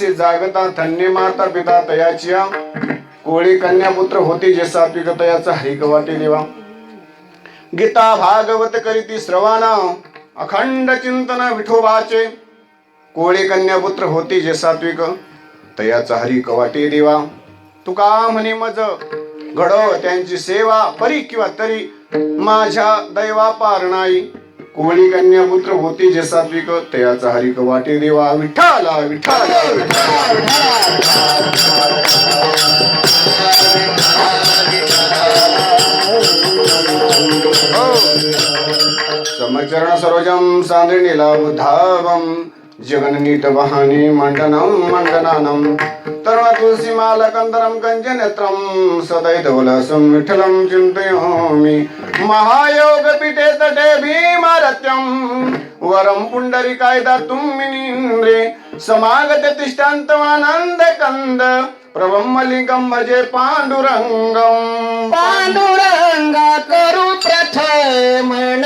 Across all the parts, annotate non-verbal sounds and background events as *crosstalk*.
हिता जागता धन्य माता पिता तयाचिया. कोळी कन्या पुत्र होते जे सात्विक तयाचा हरिक वाटे देवा. गीता भागवत करीती श्रवाना अखंड चिंतन विठोबाचे. कोळी कन्या पुत्र होते जे सात्विक तयाचा हरी कवाटे देवा. तुका म्हणे मज घडो त्यांची सेवा परी किंवा तरी. माझ्या दैवा पारणाई कोळी कन्या पुत्र होते जे सात्विक तयाचा हरिक वाटे देवा विठ्ठला विठ्ठला हो. समचरण सरोजम सान्द्रिणीला बुद्धावम जगननीत वाहनी मंडनम मंडनानम तरुण तुलसी मालकंदरम कंजनेत्रम सदैधवलसं विठ्ठलं चिन्तयामि। महायोग पीठे तटे भीमारत्यं वरं पुण्डरीकाय दातुं मिनीन्द्रे समागत तिष्ठान्तमानन्द कंद प्रभमलिंगं भजे पाण्डुरङ्गम् पांडुरंगा करू प्रथमन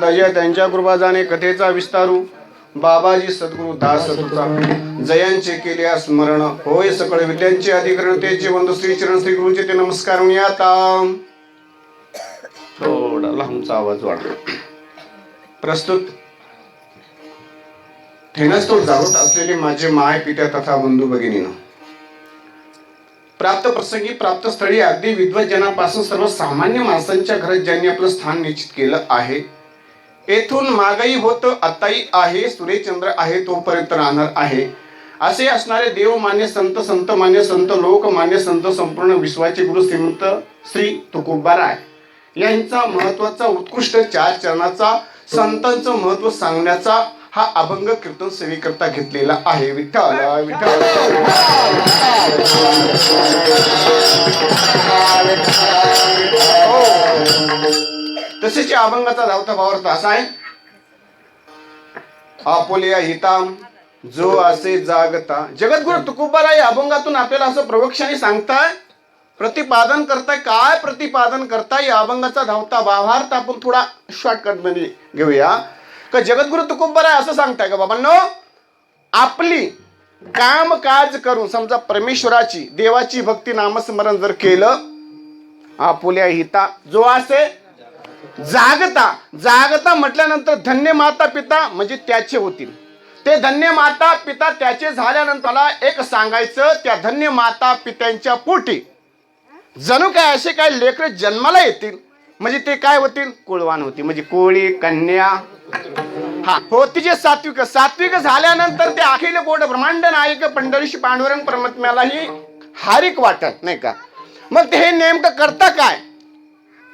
संताजी त्यांच्या कृपा जाणे कथेचा विस्तारू. बाबाजी सद्गुरु दास जयांचे केले स्मरण. होय सकळ विद्यांचे अधिकरण ते बंधू श्री चरण श्री गुरुचे ते नमस्कार आता. थोडा लांबचा आवाज वाढला प्रस्तुत. थेनच तो जागृत असलेले माझे माय पित्या तथा बंधू भगिनीनं. प्राप्त प्रसंगी प्राप्त स्थळी अगदी विद्वजनापासून सर्वसामान्य माणसांच्या घरात ज्यांनी आपलं स्थान निश्चित केलं आहे येथून मागाई होत आताही आहे. सूर्यचंद्र आहे तोपर्यंत राहणार आहे. असे असणारे देव मान्य संत संत मान्य संत लोक मान्य संत संपूर्ण विश्वाचे गुरु श्रीमंत श्री तुकोबाराय यांचा महत्त्वाचा उत्कृष्ट चार चरणाचा संतांचं महत्त्व सांगण्याचा हा अभंग कीर्तन सेवेकरता घेतलेला आहे. विठ्ठल विठ्ठल. तसेच या अभंगाचा धावता भावार्थ असा आहे. आपुलिया हिताम जो असे जागता. जगद्गुरु तुकोबारा या अभंगातून आपल्याला असं प्रवक्षाने सांगताय प्रतिपादन करताय. काय प्रतिपादन करताय? या अभंगाचा धावता भावार्थ आपण थोडा शॉर्टकटमध्ये घेऊया. का जगद्गुरु तुकोबारा असं सांगताय का बाबांनो? आपली काम काज करून समजा परमेश्वराची देवाची भक्ती नामस्मरण जर केलं आपुल्या हिता जो असे जागता जागता म्हटल्यानंतर धन्य माता पिता म्हणजे त्याचे होतील. ते धन्य माता पिता त्याचे झाल्यानंतर मला एक सांगायचं त्या धन्य माता पित्यांच्या पोटी. जणू काय असे काय लेकर जन्माला येतील? म्हणजे ते काय होतील? कुळवान होती म्हणजे कोळी कन्या. हा होती जे सात्विक. सात्विक झाल्यानंतर ते अखिल गोड ब्रह्मांड नायक पंढरीशी पांडुरंग परमात्म्यालाही हारिक वाटत नाही का? मग ते हे नेमकं करता काय?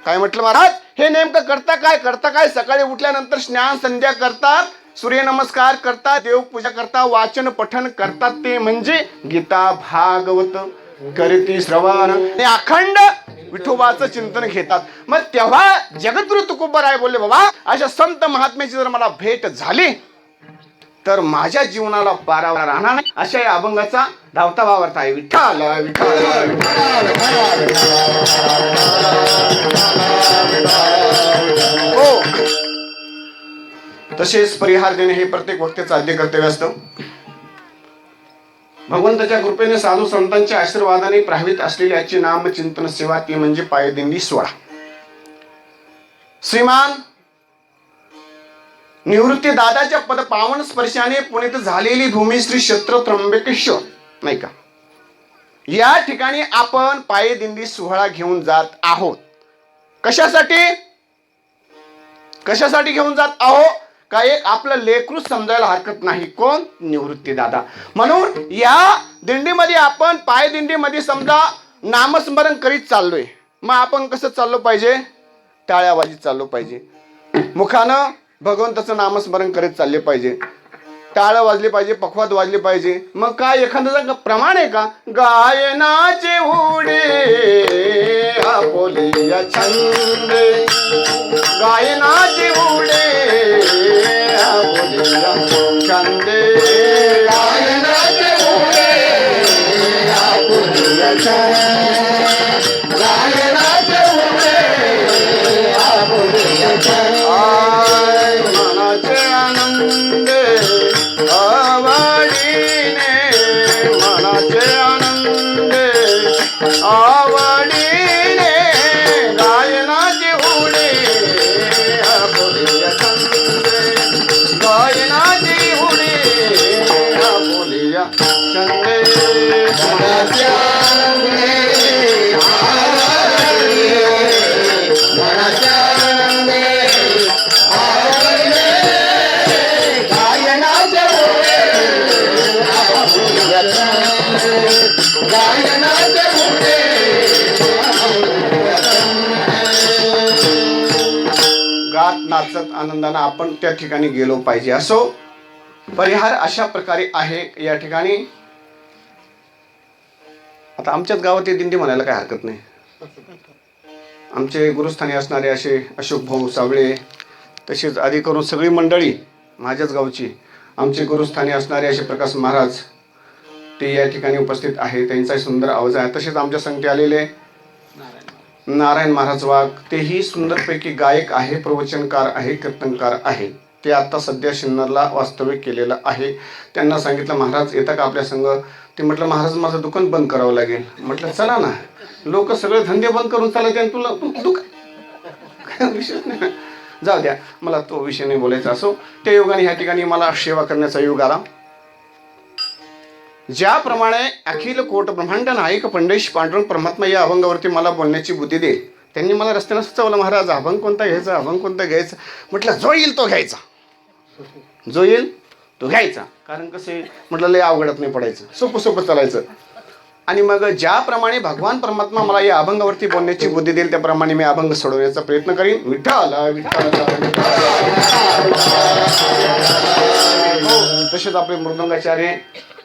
काय म्हटलं महाराज? हे नेमकं करता काय करता काय सकाळी उठल्यानंतर स्नान संध्या करतात सूर्यनमस्कार करतात देवपूजा करतात वाचन पठन करतात ते म्हणजे गीता भागवत करीती श्रवण हे अखंड विठोबाचं चिंतन घेतात मग तेव्हा जगद्गुरु तुकोबराय बोलले बाबा अशा संत महात्म्याची जर मला भेट झाली तर माझ्या जीवनाला पारावर राहणार नाही अशा या अभंगाचा धावता भावार्थ आहे विठ्ठल विठ्ठल हो. तसेच परिहार देणे हे प्रत्येक वक्त्याचं आद्य कर्तव्य असतं. भगवंताच्या कृपेने साधू संतांच्या आशीर्वादाने प्राहित असलेल्याची नाम चिंतन सेवा ती म्हणजे पायदिंडी सोळा श्रीमान निवृत्ती दादाच्या पद पावन स्पर्शाने पुण्यात झालेली भूमी श्री क्षेत्र त्र्यंबकेश्वर नाही का? या ठिकाणी आपण पायदिंडी सोहळा घेऊन जात आहोत. कशासाठी? कशासाठी घेऊन जात आहो? का एक आपलं लेकरू समजायला हरकत नाही. कोण? निवृत्ती दादा. म्हणून या दिंडीमध्ये आपण पाय दिंडीमध्ये समजा नामस्मरण करीत चाललोय. मग आपण कसं चाललो पाहिजे? टाळ्याबाजीत चाललो पाहिजे. मुखानं भगवंताचं नामस्मरण करीत चालले पाहिजे. टाळ वाजले पाहिजे पखवाद वाजले पाहिजे. मग काय एखाद्याचं प्रमाण आहे का? गायनाचे उडे आपोलिया छंदे गायनाचे उडे आपोलिया छंदे गायनाचे उडे आपोलिया गायनाचे आनंदानं आपण त्या ठिकाणी गेलो पाहिजे. असो परिहार अशा प्रकारे आहे या ठिकाणी. आता आमच्याच गावात हे दिंडी म्हणायला काय हरकत नाही. आमचे गुरुस्थानी असणारे असे अशोक भाऊ सावळे तसेच आधी करून सगळी मंडळी माझ्याच गावची आमचे गुरुस्थानी असणारे असे प्रकाश महाराज ते या ठिकाणी उपस्थित आहे त्यांचाही सुंदर आवाज आहे. तसेच आमच्या संगती आलेले नारायण महाराज वाघ तेही सुंदरपैकी गायक आहे प्रवचनकार आहे कीर्तनकार आहे. ते आता सध्या शिन्नरला वास्तव्य केलेलं आहे. त्यांना सांगितलं महाराज येता का आपल्या संघ ते म्हटलं महाराज माझं दुकान बंद करावं लागेल. म्हटलं चला ना. लोक सगळे धंदे बंद करून चालत आणि तुला दुकान काय *laughs* विषय नाही. जाऊ द्या. मला तो विषय नाही बोलायचा असो. त्या योगाने ह्या ठिकाणी मला सेवा करण्याचा योग आला. ज्याप्रमाणे अखिल कोट ब्रह्मांड नायक पंडेश पांडुरंग परमात्मा या अभंगावरती मला बोलण्याची बुद्धी दे त्यांनी मला रस्त्यानं सुचवलं महाराज अभंग कोणता घ्यायचा? अभंग कोणता घ्यायचा? म्हटलं जो येईल तो घ्यायचा. जो येईल तो घ्यायचा. कारण कसं आहे, म्हटलं लय अवघडत नाही पडायचं. सोपं सोपं चालायचं. आणि मग ज्याप्रमाणे भगवान परमात्मा मला या अभंगावरती बोलण्याची बुद्धी देईल त्याप्रमाणे मी अभंग सोडवण्याचा प्रयत्न करीन. विठ्ठल विठ्ठल हो, तसेच आपले मृदंगाचार्य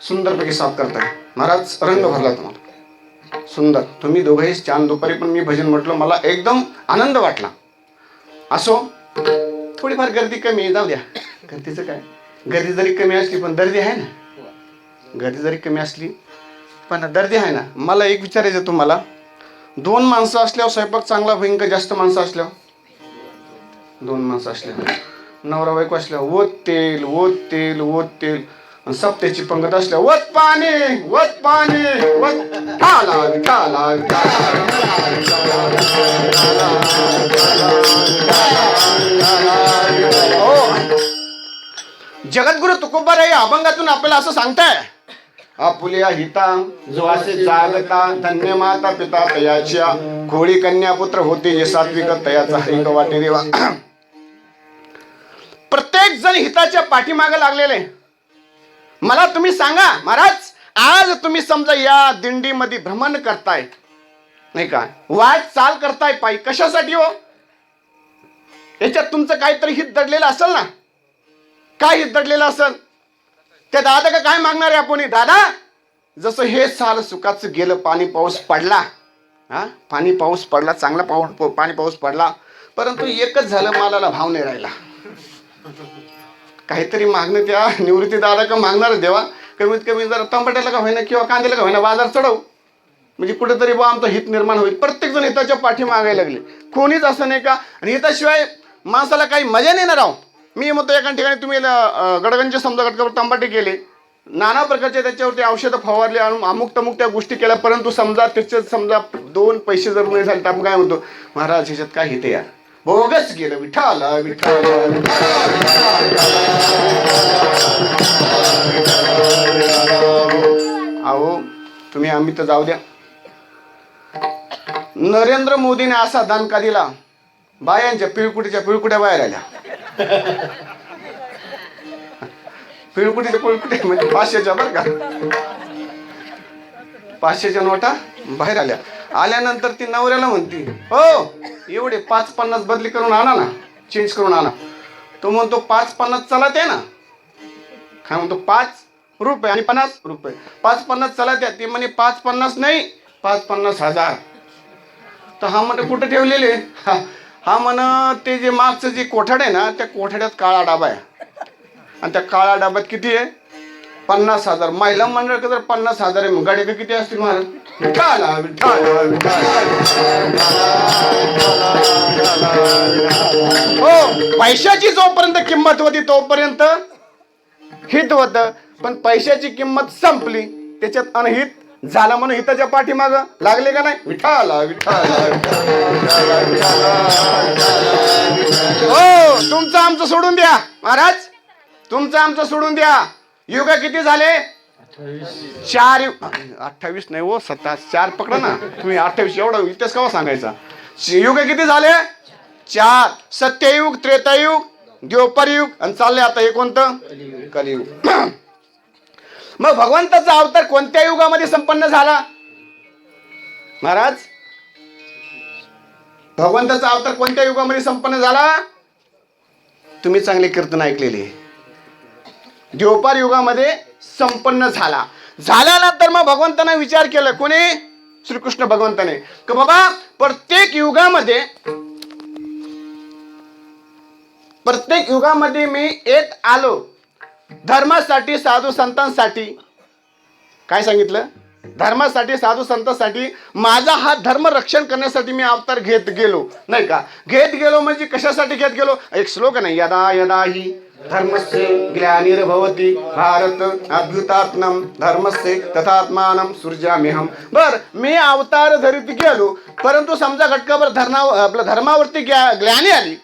सुंदरपैकी साथ करताय महाराज रंग भरला तुम्हाला. सुंदर. तुम्ही दोघंही छान दुपारी पण मी भजन म्हटलं मला एकदम आनंद वाटला. असो थोडीफार गर्दी कमी आहे, जाऊ द्या. गर्दीचं काय? गर्दी जरी कमी असली पण दर्दी आहे ना? गर्दी जरी कमी असली पण दर्दी आहे ना मला एक विचारायचं तुम्हाला दोन माणसं असल्यावर स्वयंपाक चांगला होईन का जास्त माणसं असल्यावर दोन माणसं असल्यावर नवरा बायको असल्यावर ओत तेल ओत तेल ओत तेल सप्त्याची पंगत असल्यावर वत पाणी वत पाणी वत ठाला ठाला हो जगद्गुरु तुकोबाराय या अभंगातून आपल्याला असं सांगताय आपुल्या हिता जो असे जागता धन्य माता पिता तयाच्या. खोळी कन्या पुत्र होते जे सात्विक तयाचा हरिक वाटे देवा. प्रत्येक जण हिताच्या पाठीमागे लागलेले. मला तुम्ही सांगा महाराज आज तुम्ही समजा या दिंडीमध्ये भ्रमण करताय नाही का? वाट चाल करताय पायी कशासाठी हो? याच्यात तुमचं काहीतरी हित दडलेलं असेल ना? काय हित दडलेलं असेल? त्या दादा का काय मागणार आहे आपण? दादा जसं हे साल सुखाचं गेलं पाणी पाऊस पडला. हा? पाणी पाऊस पडला चांगला पाऊस पाणी पाऊस पडला. परंतु एकच झालं मालाला भाव नाही राहिला. काहीतरी मागणं त्या निवृत्ती दादा का मागणार देवा? कमीत कमी जर टमाट्याला का होईना किंवा कांद्याला का होईना बाजार चढव. म्हणजे कुठेतरी बा आमचं हित निर्माण होईल. प्रत्येक जण हिताच्या पाठी मागायला लागले. कोणीच असं नाही का? आणि हिताशिवाय माणसाला काही मजा नाही ना राव. मी म्हणतो एका ठिकाणी तुम्ही गडगंज समजा गटकावर तंबाटे केले नाना प्रकारचे त्याच्यावरती औषधं फवारली आणि अमुक तमुक त्या गोष्टी केल्या परंतु समजा त्याच्यात समजा दोन पैसे जर नाही झाले तर आपण काय म्हणतो महाराज ह्याच्यात काय हिते यार? बोगस गेलं विठाला विठाला अहो तुम्ही आम्ही तर जाऊ द्या. नरेंद्र मोदीने असा दानका दिला बायांच्या पिळकुटीच्या पिळकुट्या बाहेर आल्या. पिळकुटीच्या पिळकुटी म्हणजे पाचशेच्या बरं का? पाचशेच्या नोटा बाहेर आल्या. आल्यानंतर ती नवऱ्याला म्हणती हो एवढे पाच पन्नास बदली करून आणा ना चेंज करून आणा. तो म्हणतो पाच पन्नास चला ते ना. काय म्हणतो पाच रुपये आणि पन्नास रुपये. पाच पन्नास चला त्या. ती म्हणे पाच पन्नास नाही पाच पन्नास हजार. तर हा म्हणतो कुठं ठेवलेले? हा हा म्हण ते जे मागचं जे कोठाड आहे ना त्या कोठाड्यात काळा डाबा आहे. आणि त्या काळ्या डाब्यात किती आहे? पन्नास हजार. महिला मंडळ जर पन्नास हजार आहे. मग गाडी का किती असतील महाराज विठाला, विठाला, विठाला. हो पैशाची जोपर्यंत किंमत होती तोपर्यंत हित होत. पण पैशाची किंमत संपली. त्याच्यात अनहित झालं म्हणून हिताच्या पाठीमाग लागले का नाही? विठाला हो तुमचं आमचं सोडून द्या महाराज. तुमचं आमचं सोडून द्या. युग किती झाले? चार युग अठ्ठावीस नाही हो सत्ता चार पकडा ना. तुम्ही अठ्ठावीस एवढा इतिहास केव्हा सांगायचा? युग किती झाले? चार. सत्ययुग त्रेतायुग द्योपरयुग आणि चाललंय आता हे कोणतं? कलियुग. मग भगवंताचा अवतार कोणत्या युगामध्ये संपन्न झाला? महाराज भगवंताचा अवतार कोणत्या युगामध्ये संपन्न झाला? तुम्ही चांगले कीर्तन ऐकलेले. द्योपार युगामध्ये संपन्न झाला. झाल्यानंतर मग भगवंतांना विचार केला कोणी? श्रीकृष्ण भगवंताने. की बाबा प्रत्येक युगामध्ये प्रत्येक युगामध्ये मी येत आलो. धर्मासाठी साधू संतांसाठी. काय सांगितलं? धर्मासाठी साधू संतांसाठी माझा हा धर्म रक्षण करण्यासाठी मी अवतार घेत गेलो. नाही का? घेत गेलो म्हणजे कशासाठी घेत गेलो? एक श्लोक नाही यदा यदा ही धर्मस्य ग्लानिर्भवती भारत अद्भुतात्म धर्मस्य तथात्मानं सूर्यामिहम बर मी अवतार धरीत गेलो परंतु समजा घटकावर धरणा आपल्या धर्मावरती ग्या- ग्लानी आली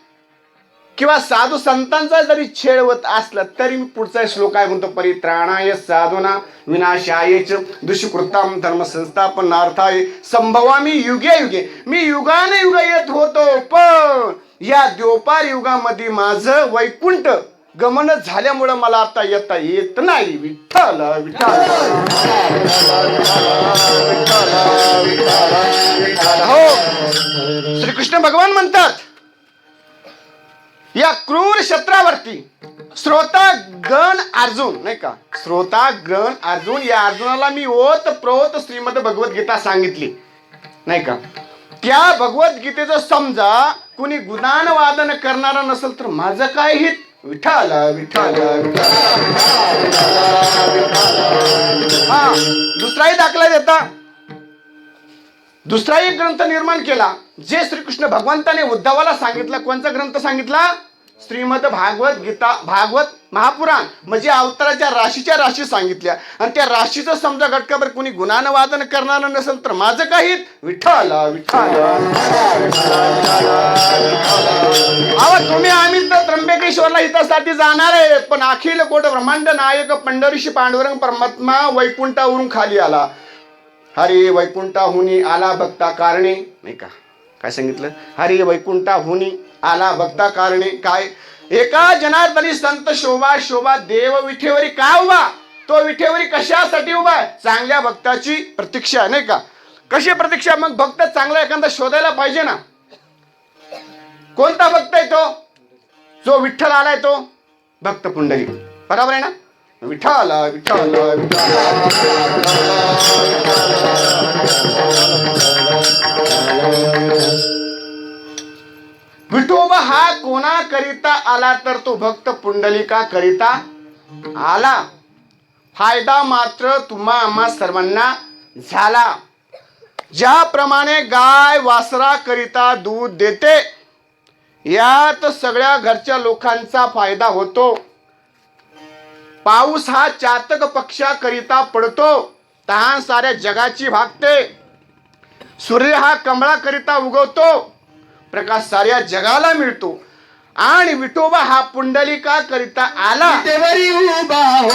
किंवा साधू संतांचा जरी छेड होत असला तरी मी पुढचा श्लोक आहे म्हणतो? परित्राणाय साधुना विनाशाय च दुष्कृताम धर्म संस्थापनार्थाय संभवामी युगे युगे। मी युगाने युग येत होतो पण या द्योपार युगामध्ये माझं वैकुंठ गमन झाल्यामुळं मला आता येता येत नाही. विठ्ठल विठ्ठल हो। श्रीकृष्ण भगवान म्हणतात या क्रूर क्षेत्रावरती. श्रोता गण अर्जुन नाही का? श्रोता गण अर्जुन या अर्जुनाला मी ओत प्रोत श्रीमद भगवद्गीता सांगितली. नाही का? त्या भगवद्गीतेचं समजा कुणी गुणान वादन करणारा नसेल तर माझं काय हित? विठाल विठाल हा दुसराही दाखला देता. दुसराही ग्रंथ निर्माण केला. जे श्रीकृष्ण भगवंताने उद्धवाला सांगितलं कोणता ग्रंथ सांगितला? श्रीमद भागवत गीता भागवत महापुराण म्हणजे अवताराच्या राशीच्या राशी सांगितल्या. आणि त्या राशीचं समजा घटकाभर कुणी गुणानं वादन करणार नसेल तर माझं काही विठ्ठल विठ्ठल अहो तुम्ही आम्ही तर त्र्यंबकेश्वरला हितासाठी जाणार आहे पण अखिल कोट ब्रह्मांड नायक पंढरीशी पांडुरंग परमात्मा वैकुंठावरून खाली आला. हरे वैकुंठाहुनी आला भक्ता कारणे नाही का? काय सांगितलं? हरी वैकुंठाहुनी आला भक्ता कारणे काय? एका जनार्दनी संत शोभा शोभा देव विठेवरी का उभा? तो विठेवरी कशासाठी उभा आहे? चांगल्या भक्ताची प्रतीक्षा आहे, नाही का? कशी प्रतीक्षा? मग भक्त चांगला एखादा शोधायला पाहिजे ना. कोणता भक्त आहे तो? जो विठ्ठल आलाय तो? भक्त पुंडली बरोबर आहे ना? विठाल विठाल विठोबा हा कोणाकरिता आला तर तो भक्त पुंडलिका करिता आला? फायदा मात्र तुम्हा आम्हा सर्वांना झाला. ज्याप्रमाणे गाय वासरा करिता दूध देते यात सगळ्या घरच्या लोकांचा फायदा होतो. पाऊस हा चातक पक्षाकरिता पडतो तहान साऱ्या जगाची भागते. सूर्य हा कमळाकरिता उगवतो प्रकाश साऱ्या जगाला मिळतो आणि विठोबा हा पुंडलिका करिता आला विटेवरी उभा हो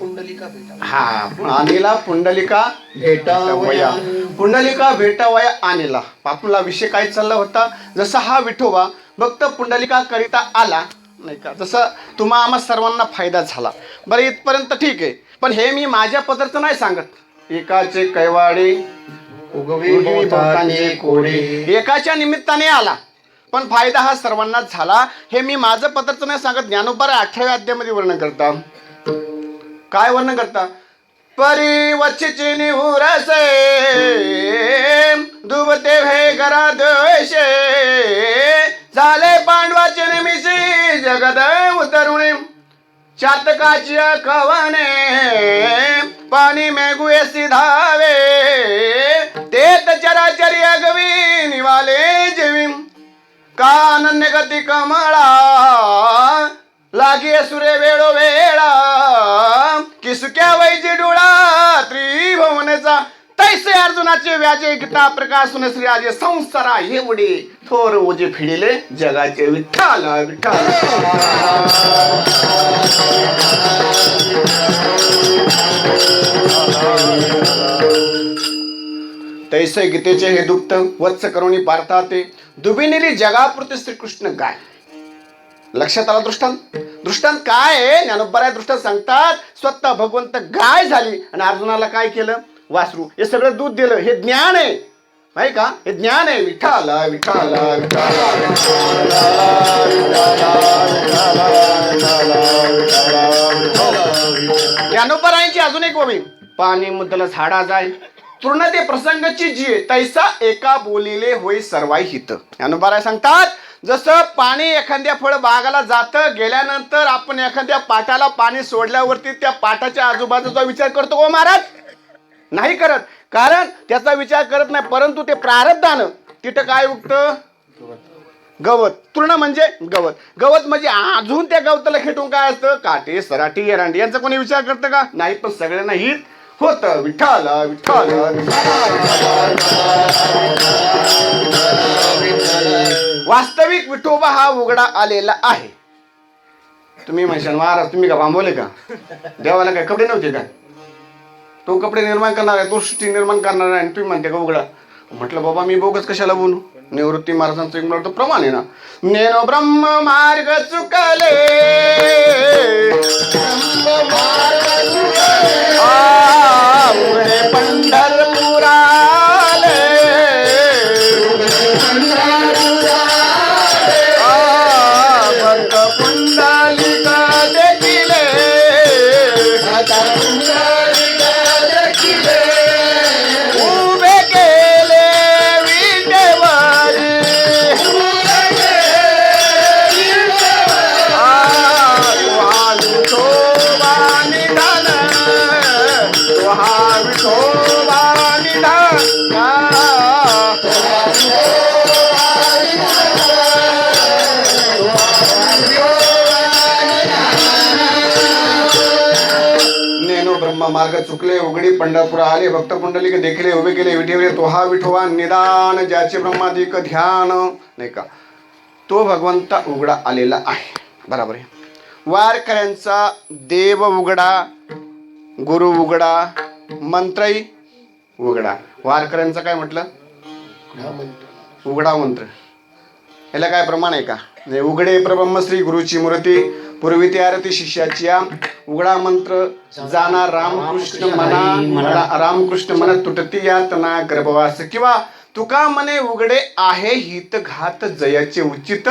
पुंडलिका भेटा हा अनिला पुंडलिका भेटावया. पुंडलिका भेटावया अनिला आपला विषय काय चालला होता? जसा हा विठोबा भक्त पुंडलिका करिता आला नाही का? जसं तुम्हा आम्हा सर्वांना फायदा झाला. बरं इथपर्यंत ठीक आहे. पण हे मी माझ्या पदार्थ नाही सांगत. एकाचे कैवाडे उगवी कोडे. एकाच्या निमित्ताने आला. पण फायदा हा सर्वांनाच झाला. हे मी माझं पदार्थ नाही सांगत. ज्ञानोबारा अठराव्या अध्यामध्ये वर्णन करता. काय वर्णन करता? परी वच्छिची निहुरसे दुबते भे घरा द्वेषे झाले पांडवाचे निमिषी जगद उतरुणे चातकाची कवने पाणी मेघुए सिधावे तेत चराचरी अगवी निवाले जीवी का अनन्य गती कमळा लागे सुरे वेळो वेळा. किसक्या वैजी डोळा त्रिभुवनेचा तैसे अर्जुनाचे व्याजे गीता प्रकाशून श्री आजे संसारा एवढे थोर ओजे फिडिले जगाचे विठ्ठल विठ्ठल. तैसे गीतेचे हे दुप्त वत्स करुणी पारता ते दुबिनेली जगापुरते श्रीकृष्ण गाय. लक्षात आला दृष्टांत? दृष्टांत काय आहे? ज्ञानोबराय दृष्टांत सांगतात स्वतः भगवंत गाय झाली आणि अर्जुनाला काय केलं? वासरू. हे सगळं दूध दिलं. हे ज्ञान आहे. माहिती का? हे ज्ञान आहे. विठाला विठाला ज्ञानोबरायांची अजून एक ओवी पाणी मुद्दल झाडा जाय. पूर्ण ते प्रसंगाची जी तैसा एका बोलीले होई सर्वाई हित. ज्ञानोबराय सांगतात जसं पाणी एखाद्या फळ बागाला जातं गेल्यानंतर आपण एखाद्या पाटाला पाणी सोडल्यावरती त्या पाटाच्या आजूबाजूचा विचार करतो ओ महाराज नाही करत. कारण त्याचा विचार करत नाही परंतु ते प्रारब्धानं तिथं काय उगतं? गवत. तृण म्हणजे गवत. गवत म्हणजे अजून त्या गवताला खेटून काय असतं? काटे सराटी एरांडी यांचा कोणी विचार करतं का? नाही पण सगळ्यांना हित. होत विठ्ठल विठ्ठल. वास्तविक विठोबा हा उघडा आलेला आहे. तुम्ही म्हणशाल महाराज तुम्ही का बांबवले का? देवाला काय कपडे नव्हते का? तो कपडे निर्माण करणार आहे तो सृष्टी निर्माण करणार आहे आणि तुम्ही म्हणते का उघडा? म्हटलं बाबा मी बोगस कशाला बोलू? निवृत्ती महाराजांचं एक मला प्रमाण आहे ना. नेनो ब्रह्म मार्ग चुकले. पंढर मार्ग चुकले उघडी पंढरपूर आले भक्त पुंडलिक देखले उभे केले विठेवले तो हा विठोवा निदान ज्याचे ब्रह्मादिक ध्यान नाही का? तो भगवंता उघडा आलेला आहे. बरोबर आहे. वारकऱ्यांचा देव उघडा गुरु उघडा मंत्रही उघडा. वारकऱ्यांचं काय म्हटलं? उघडा मंत्र. याला काय प्रमाण आहे का? म्हणजे उघडे प्रब्रह्म श्री गुरुची मूर्ती पूर्वी ती आरती शिष्याची उघडा मंत्र जाणार रामकृष्ण मना रामकृष्ण मना तुटती यातना गर्भवास. किंवा तुका मने उघडे आहे हित घात जयाचे उचित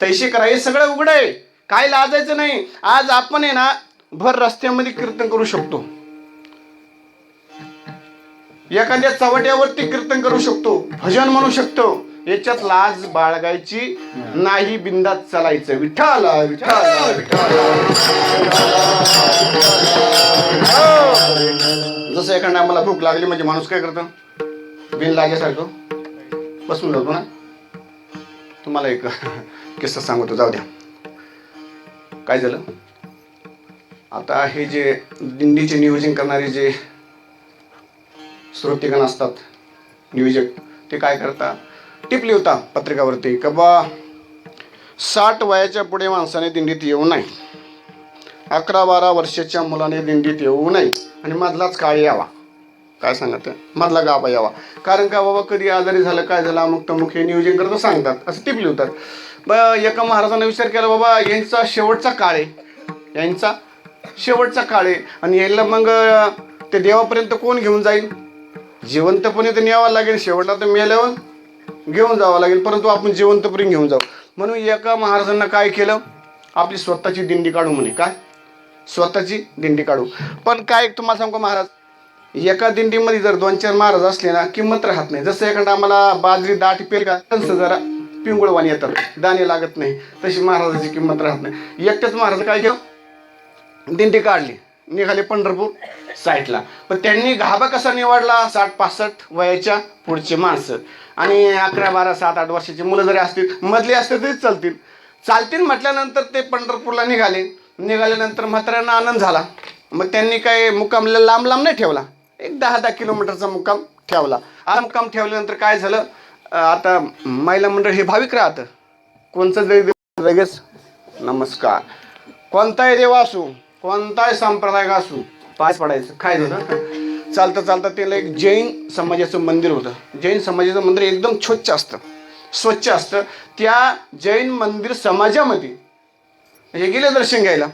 तैसे करा. हे सगळं उघडं आहे. काय लाजायचं नाही. आज आपण आहे ना भर रस्त्यामध्ये कीर्तन करू शकतो. एखाद्या चवट्यावरती कीर्तन करू शकतो. भजन म्हणू शकतो. याच्यात लाज बाळगायची नाही बिंदात चालायचं. विठ्ठल विठ्ठल विठ्ठल. हो. जसं एखाद्या मला भूक लागली म्हणजे माणूस काय करतो? बिन लागेसारखं बसून जातो ना? तुम्हाला एक किस्सा सांगतो जाऊ द्या. काय झालं? आता हे जे दिंडीचे नियोजन करणारे जे श्रोतेगण असतात नियोजक ते काय करतात? टिपली होता पत्रिकावरती का बा साठ वयाच्या पुढे माणसाने दिंडीत येऊ नये. अकरा बारा वर्षाच्या मुलाने दिंडीत येऊ नये. आणि मधलाच काळ यावा. काय सांगत मधला गाबा यावा. कारण का बाबा कधी आजारी झालं काय झालं अमुक तमुक हे नियोजन करतो सांगतात. असं टिपली होतात. ब एका महाराजांना विचार केला बाबा यांचा शेवटचा काळ आहे. यांचा शेवटचा काळ आहे. आणि यायला मग ते देवापर्यंत कोण घेऊन जाईल? जिवंतपणे तर न्यावं लागेल. शेवटला तर मेल्यावर घेऊन जावं लागेल परंतु आपण जिवंतपणे घेऊन जाऊ. म्हणून एका महाराजांना काय केलं? आपली स्वतःची दिंडी काढू म्हणे. काय? स्वतःची दिंडी काढू. पण काय तुम्हाला सांगू महाराज? एका दिंडीमध्ये जर दोन चार महाराज असले ना किंमत राहत नाही. जसं एखादा आम्हाला बाजरी दाट पेल का तसं जरा पिंगुळवाणी येतात. दाणे लागत नाही. तशी महाराजाची किंमत राहत नाही. एकट्याच महाराज काय केलं? दिंडी काढली. निघाले पंढरपूर. साईटला. पण त्यांनी घाबा कसा निवडला? साठ पासष्ट वयाच्या पुढचे माणसं. आणि अकरा बारा सात आठ वर्षाची मुलं जरी असतील मधली असतील तरी चालतील. चालतील म्हटल्यानंतर ते पंढरपूरला निघाले. निघाल्यानंतर म्हाताऱ्यांना आनंद झाला. मग त्यांनी काय मुक्काम लांब लांब नाही ठेवला. एक दहा दहा किलोमीटरचा मुक्काम ठेवला. हा मुक्काम ठेवल्यानंतर काय झालं? आता महिला मंडळ हे भाविक राहतं. कोणचं जरी देव लगेच नमस्कार. कोणताही देव असू कोणताही संप्रदाय असू पाच पडायचं. काय झालं? चालतं चालतं त्याला एक जैन समाजाचं मंदिर होतं. जैन समाजाचं मंदिर एकदम स्वच्छ असतं. स्वच्छ असतं. त्या जैन मंदिर समाजामध्ये हे गेले दर्शन घ्यायला.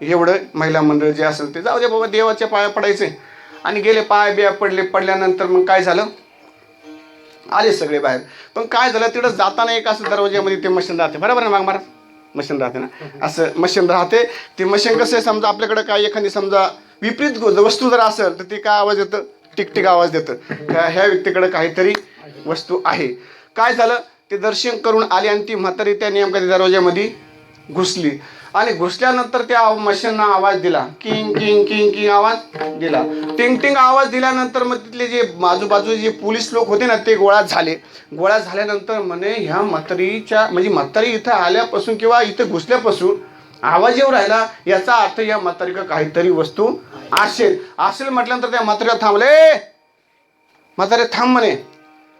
एवढं महिला मंडळ जे असेल ते जाऊ दे बाबा देवाच्या पाया पडायचे. आणि गेले पाय बिया पडले पडल्यानंतर मग काय झालं? आले सगळे बाहेर. पण काय झालं तिकडं जाताना एक असं दरवाज्यामध्ये ते मशीन राहते. बरोबर ना माग महाराज मशीन राहते ना? असं मशीन राहते. ते मशीन कसं आहे समजा आपल्याकडे काय एखादी समजा विपरीत वस्तू जर असेल तर ते काय आवाज येतं टिकटिक आवाज देतं. का ह्या व्यक्तीकडे काहीतरी वस्तू आहे. काय झालं? ते दर्शन करून आले आणि ती म्हातारी त्या नेमक्या दरवाज्यामध्ये घुसली. आणि घुसल्यानंतर त्या मशीननं आवाज दिला. किंग किंग किंग किंग आवाज दिला. टिंग टिंग आवाज दिल्यानंतर मग तिथले जे आजूबाजू जे पोलीस लोक होते ना ते गोळा झाले. गोळा झाल्यानंतर म्हणे ह्या म्हातारीच्या म्हणजे म्हातारी इथं आल्यापासून किंवा इथं घुसल्यापासून आवाज येऊ राहिला याचा अर्थ या म्हातारीका काहीतरी वस्तू असेल. असेल म्हटल्यानंतर त्या म्हातारीला थांबले म्हातारे थांब म्हणे.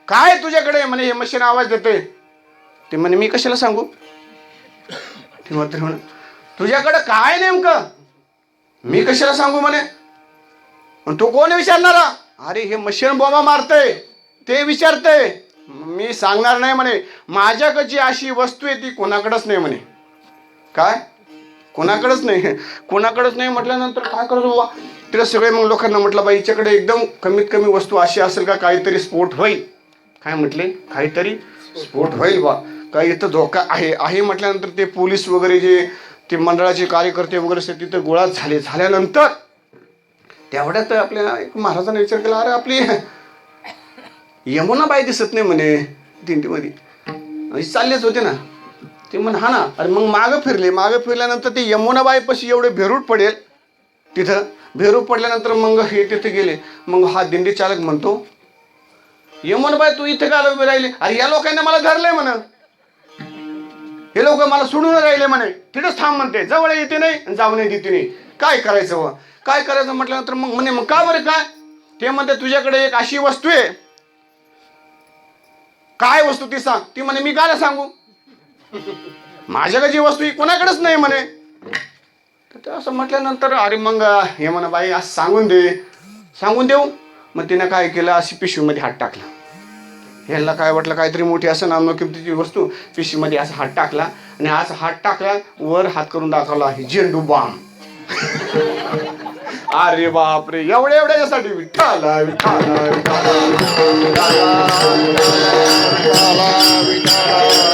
काय तुझ्याकडे? म्हणे हे मशीन आवाज देते ते म्हणे मी कशाला सांगू? ते म्हातारी म्हणे तुझ्याकडे काय नेमकं? मी कशाला सांगू म्हणे? तू कोण विचारणारा? अरे हे मशीन बोमा मारते ते विचारते मी सांगणार नाही म्हणे. माझ्याकडची अशी वस्तू आहे ती कोणाकडंच नाही म्हणे. काय? कोणाकडेच नाही. कोणाकडेच नाही म्हटल्यानंतर काय करतो बाबा तिला सगळे मग लोकांना म्हटलं बा हिच्याकडे एकदम कमीत कमी वस्तू अशी असेल का काहीतरी स्फोट होईल. काय म्हटले? काहीतरी स्फोट होईल बा काही इथं धोका आहे. आहे म्हटल्यानंतर ते पोलीस वगैरे जे ते मंडळाचे कार्यकर्ते वगैरे असतात तिथं गोळा झाले. झाल्यानंतर तेवढ्यात आपल्या एक महाराजांनी विचार केला अरे आपली यमुनाबाई दिसत नाही म्हणे. दिंडीमध्ये चाललेच होते ना. ते म्हण हा ना. अरे मग मागं फिरले. मागं फिरल्यानंतर ते यमुनाबाईपाशी एवढे भेरूड पडेल तिथं. भेरूड पडल्यानंतर मग हे तिथे गेले. मग हा दिंडी चालक म्हणतो यमुनाबाई तू इथे का उभे राहिले? अरे या लोकांनी मला धरलंय म्हण. हे लोक मला सोडून राहिले म्हणे. तिथंच थांब म्हणते. जवळ येते नाही जाऊ नाही देते नाही काय करायचं व? काय करायचं म्हटल्यानंतर मग म्हणे मग का बरं काय ते म्हणते तुझ्याकडे एक अशी वस्तू आहे. काय वस्तू ती सांग. ती म्हणे मी काय सांगू? माझ्याकडे जी वस्तू ही कोणाकडेच नाही म्हणे. तर असं म्हटल्यानंतर अरे मग हे म्हणा बाई असं सांगून दे. सांगून देऊ. मग तिनं काय केलं अशी पिशवीमध्ये हात टाकला. ह्याला काय वाटलं काहीतरी मोठी असं नाम किमतीची वस्तू पिशवीमध्ये असा हात टाकला. आणि असं हात टाकला वर हात करून दाखवला हे झेंडू बाम. *laughs* अरे बापरे एवढ्या एवढ्याच्यासाठी विठाला विठाला विठाला विठाला विठाला